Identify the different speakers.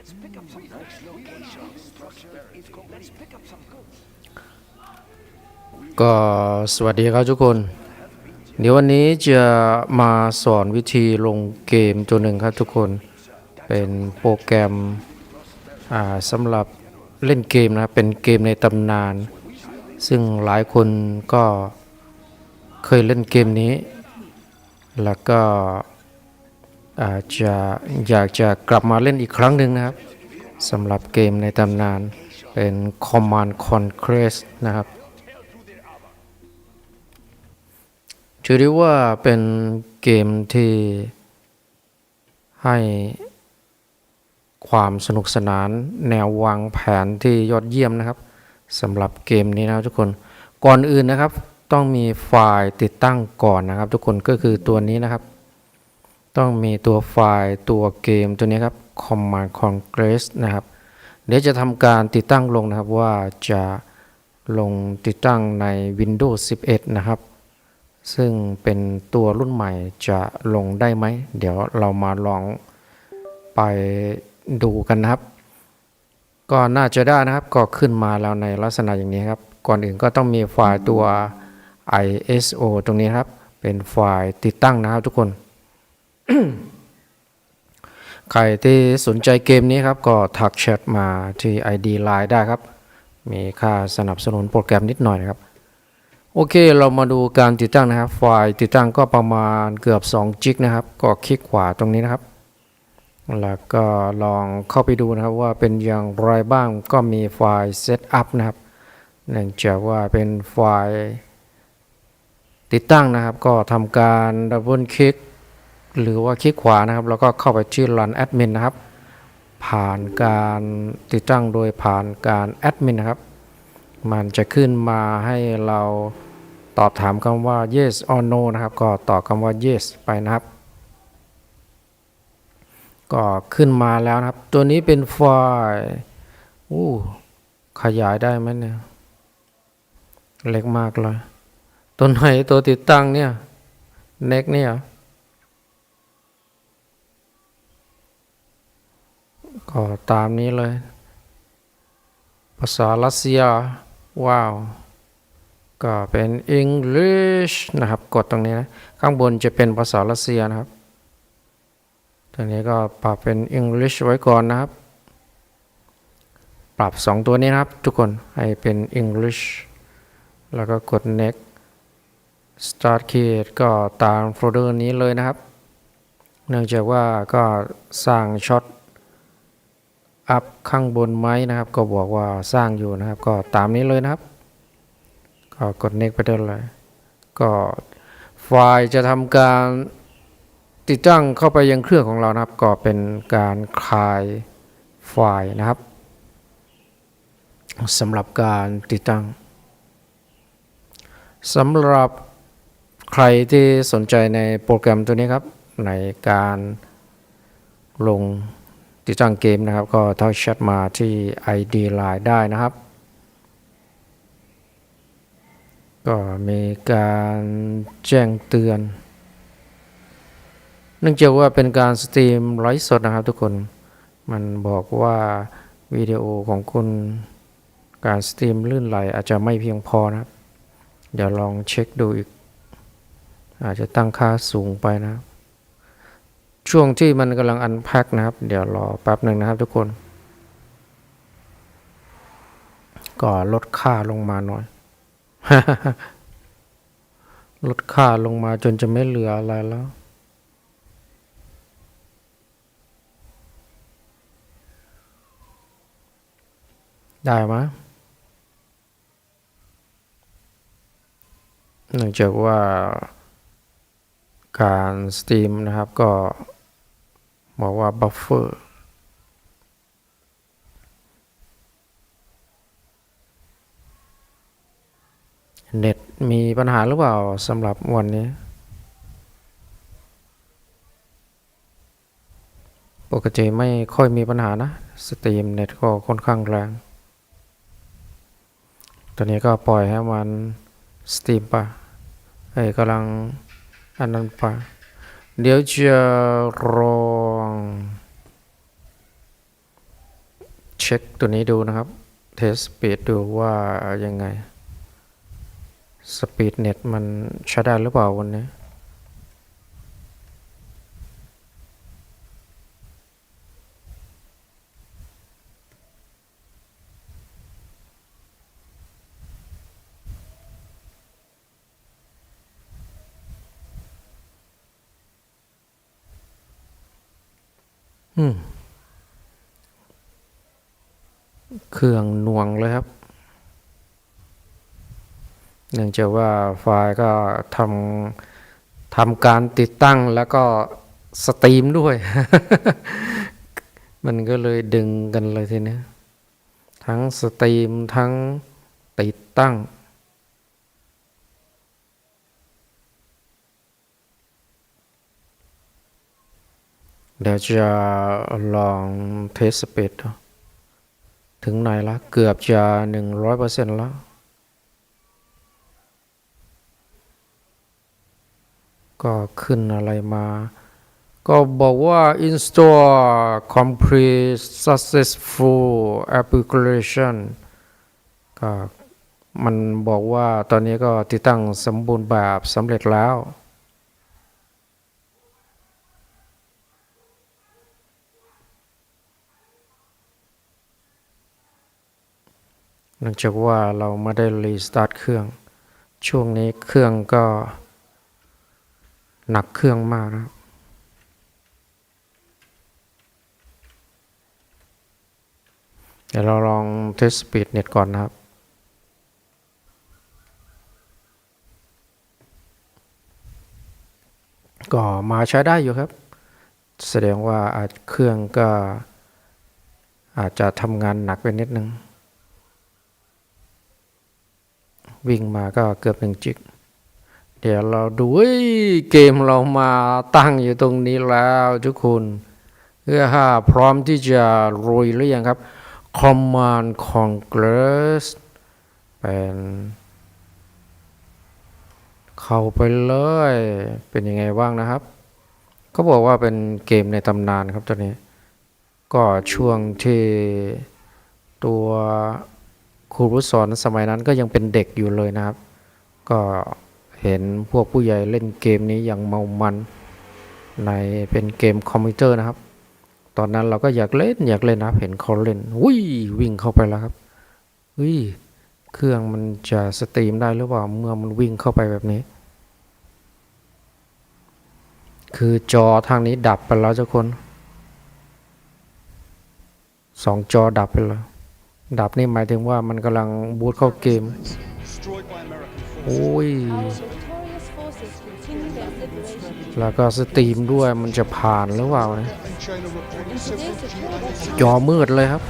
Speaker 1: Let's pick up some nice location. Structure is complete. Let's pick up some goods.
Speaker 2: ก็สวัสดีครับทุกคน เดี๋ยววันนี้จะมาสอนวิธีลงเกมตัวหนึ่งครับทุกคน เป็นโปรแกรมสำหรับเล่นเกมนะ เป็นเกมในตำนาน ซึ่งหลายคนก็เคยเล่นเกมนี้ แล้วก็ อาจจะอยากจะกลับมาเล่นอีกครั้งหนึ่งนะครับสำหรับเกมในตำนานเป็น Command Conquest นะครับ ถือได้ว่าเป็นเกมที่ให้ความสนุกสนานแนววางแผนที่ยอดเยี่ยมนะครับสำหรับเกมนี้นะทุกคนก่อนอื่นนะครับ ต้องมีไฟล์ติดตั้งก่อนนะครับ ทุกคนก็คือตัวนี้นะครับ ต้องมีตัวไฟล์ตัวเกมตัวนี้ครับ Command Conquest นะครับ เดี๋ยวจะทำการติดตั้งลงนะครับว่าจะลงติดตั้งใน Windows 11 นะครับ ซึ่งเป็นตัวรุ่นใหม่จะลงได้ไหม เดี๋ยวเรามาลองไปดูกันนะครับ ก็น่าจะได้นะครับ ก็ขึ้นมาแล้วในลักษณะอย่างนี้ครับ ก่อนอื่นก็ต้องมีไฟล์ตัว ISO ตรงนี้ครับ เป็นไฟล์ติดตั้งนะครับทุกคน ใครที่สนใจเกมนี้ครับ ก็ทักแชทมาที่ ID Line ได้ครับ มีค่าสนับสนุนโปรแกรมนิดหน่อยนะครับ โอเคเรามาดูการติดตั้งนะครับ ไฟล์ติดตั้งก็ประมาณเกือบ2จิกนะครับ ก็คลิกขวาตรงนี้นะครับ แล้วก็ลองเข้าไปดูนะครับว่าเป็นอย่างไรบ้างก็มีไฟล์ Setup นะครับเนื่องจากว่าเป็นไฟล์ติดตั้งนะครับ ก็ทำการดับเบิลคลิก หรือว่าคลิกขวานะครับ แล้วก็เข้าไปที่ Run Admin นะครับ ผ่านการติดตั้งโดยผ่านการ Admin นะครับ มันจะขึ้นมาให้เราตอบถามคำว่า yes or no นะครับ ก็ตอบคำว่า yes ไปนะครับ ก็ขึ้นมาแล้วนะครับ ตัวนี้เป็นไฟล์อู้ขยายได้ไหมเนี่ย เล็กมากเลย ตัวไหนตัวติดตั้งเนี่ยเน็กเนี่ย ก็ตามนี้เลย ภาษารัสเซีย ว้าว ก็เป็น English นะครับ กดตรงนี้นะ ข้างบนจะเป็นภาษารัสเซียนะครับ ตรงนี้ก็ปรับเป็น English ไว้ก่อนนะครับ ปรับ 2 ตัวนี้นะครับ ทุกคนให้เป็น English แล้วก็กด next start create ก็ตามโฟลเดอร์นี้เลยนะครับ เนื่องจากว่าก็สร้างช็อต อัพข้างบนไหมนะครับ ก็บอกว่าสร้างอยู่นะครับ ก็ตามนี้เลยนะครับ ก็กด next ไปได้เลย ก็ไฟล์จะทำการติดตั้งเข้าไปยังเครื่องของเรานะครับ ก็เป็นการคลายไฟล์นะครับสำหรับการติดตั้งสำหรับใครที่สนใจในโปรแกรมตัวนี้ครับ ในการลง ติดตั้งเกมนะครับ ก็ทักแชทมาที่ ID Line ได้นะครับ ก็มีการแจ้งเตือน เนื่องจากว่าเป็นการสตรีมไลฟ์สดนะครับทุกคนมันบอกว่าวิดีโอของคุณการสตรีมลื่นไหลอาจจะไม่เพียงพอนะครับ เดี๋ยวลองเช็คดูอีก อาจจะตั้งค่าสูงไปนะครับ ช่วงที่มันกำลังอันแพ็คนะครับ เดี๋ยวรอแป๊บหนึ่งนะครับทุกคน ก็ลดค่าลงมาหน่อย ลดค่าลงมาจนจะไม่เหลืออะไรแล้วได้ไหมเนื่องจากว่าการสตรีมนะครับก็ บอกว่าบัฟเฟอร์เน็ตมีปัญหาหรือเปล่าสำหรับวันนี้ ปกติไม่ค่อยมีปัญหานะ สตรีมเน็ตก็ค่อนข้างแรง ตอนนี้ก็ปล่อยให้มันสตรีมไปเอ้ยกำลังอันนั้นไป เดี๋ยวจะลองช็คตัวนี้ดูนะครับ เทสสปีดดูว่ายังไง สปีดเน็ตมันใช้ได้หรือเปล่าวันนี้ เครื่องหน่วงเลยครับ เนื่องจากว่าไฟล์ก็ทำทำการติดตั้งแล้วก็สตรีมด้วย มันก็เลยดึงกันเลยทีนี้ทั้งสตรีมทั้งติดตั้ง เดี๋ยวจะลองเทสสปีดถึงไหนละ เกือบจะหนึ่งร้อยเปอร์เซ็นต์แล้วก็ขึ้นอะไรมา ก็บอกว่า install complete successful application ก็มันบอกว่าตอนนี้ก็ติดตั้งสมบูรณ์แบบสำเร็จแล้ว เนื่องจากว่าเราไม่ได้รีสตาร์ทเครื่อง ช่วงนี้เครื่องก็ หนักเครื่องมากนะครับเดี๋ยวเราลองเทสสปีดเน็ตก่อนนะครับ ก็มาใช้ได้อยู่ครับ แสดงว่าอาจเครื่องก็อาจจะทำงานหนักไปนิดนึง วิ่งมาก็เกือบหนึ่งจิก เดี๋ยวเราดูเฮ้เกมเรามาตั้งอยู่ตรงนี้แล้วทุกคนเพื่อหาพร้อมที่จะรุยหรือยังครับ Command Congress เป็นเข้าไปเลย เป็นยังไงบ้างนะครับเขาบอกว่าเป็นเกมในตำนานครับตัวนี้ ก็ช่วงที่ตัว ครูรุสอนสมัยนั้นก็ยังเป็นเด็กอยู่เลยนะครับ ก็เห็นพวกผู้ใหญ่เล่นเกมนี้อย่างเมามันในเป็นเกมคอมพิวเตอร์นะครับ ตอนนั้นเราก็อยากเล่นอยากเล่นนะครับเห็นเขาเล่นวิ่วิ่งเข้าไปแล้วครับวิเครื่องมันจะสตรีมได้หรือเปล่าเมื่อมันวิ่งเข้าไปแบบนี้ คือจอทางนี้ดับไปแล้วทุกคนสองจอดับไปแล้ว ดับนี่หมายถึงว่ามันกำลังบูทเข้าเกม โอ้ย แล้วก็สตรีมด้วยมันจะผ่านหรือเปล่านะจอมืดเลยครับ